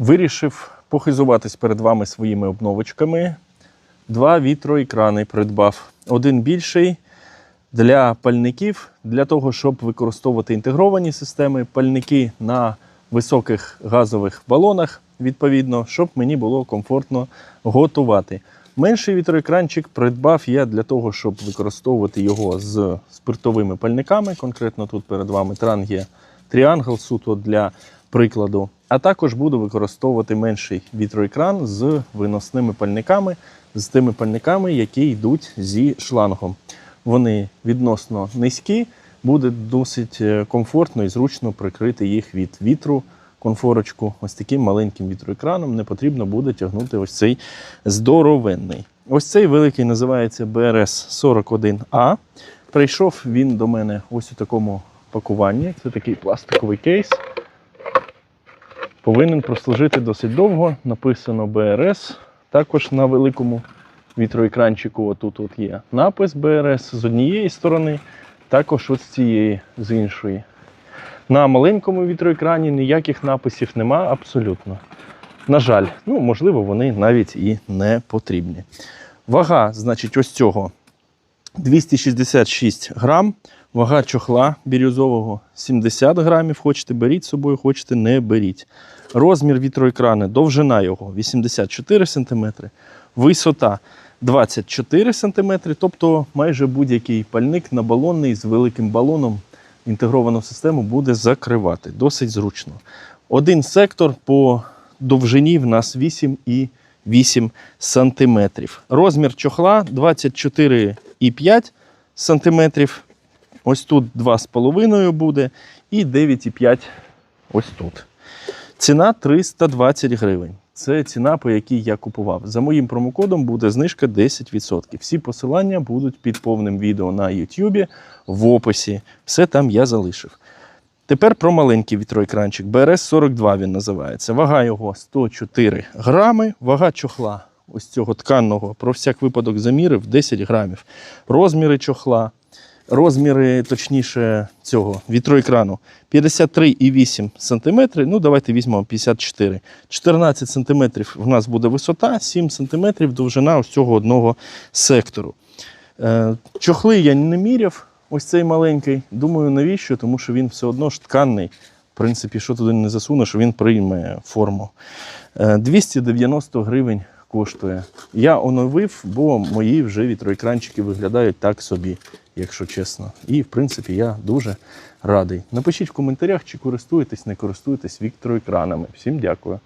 Вирішив похизуватись перед вами своїми обновочками. Два вітроекрани придбав. Один більший для пальників, для того, щоб використовувати інтегровані системи, пальники на високих газових балонах, відповідно, щоб мені було комфортно готувати. Менший вітроекранчик придбав я для того, щоб використовувати його з спиртовими пальниками. Конкретно тут перед вами Trangia Triangle суто для прикладу. А також буду використовувати менший вітроекран з виносними пальниками, з тими пальниками, які йдуть зі шлангом. Вони відносно низькі, буде досить е, комфортно і зручно прикрити їх від вітру, конфорочку. Ось таким маленьким вітроекраном не потрібно буде тягнути ось цей здоровенний. Ось цей великий називається BRS 41A. Прийшов він до мене ось у такому пакуванні. Це такий пластиковий кейс. Повинен прослужити досить довго. Написано BRS. Також на великому вітроекранчику отут от є напис BRS з однієї сторони, також от з цієї, з іншої. На маленькому вітроекрані ніяких написів нема абсолютно. На жаль, ну, можливо, вони навіть і не потрібні. Вага, значить, ось цього 266 грам. Вага чохла бірюзового 70 грамів. Хочете беріть з собою, хочете не беріть. Розмір вітроекрану, довжина його 84 см, висота 24 см, тобто майже будь-який пальник на балонний з великим балоном інтегровану систему буде закривати. Досить зручно. Один сектор по довжині в нас 8,8 см. Розмір чохла 24,5 см. Ось тут 2,5 буде і 9,5 ось тут. Ціна 320 гривень. Це ціна, по якій я купував. За моїм промокодом буде знижка 10%. Всі посилання будуть під повним відео на YouTube в описі. Все там я залишив. Тепер про маленький вітроекранчик. BRS 42 він називається. Вага його 104 грами. Вага чохла ось цього тканного, про всяк випадок замірив 10 грамів. Розміри чохла. Розміри, точніше, цього вітроекрану 53,8 см. Ну, давайте візьмемо 54. 14 см в нас буде висота, 7 см довжина ось цього одного сектору. Е, Чохли я не міряв, ось цей маленький. Думаю, навіщо? Тому що він все одно ж тканний. В принципі, що туди не засунеш, він прийме форму. Е, 290 гривень коштує. Я оновив, бо мої вже вітроекранчики виглядають так собі, якщо чесно. І, в принципі, я дуже радий. Напишіть в коментарях, чи користуєтесь, не користуєтесь вітроекранами. Всім дякую.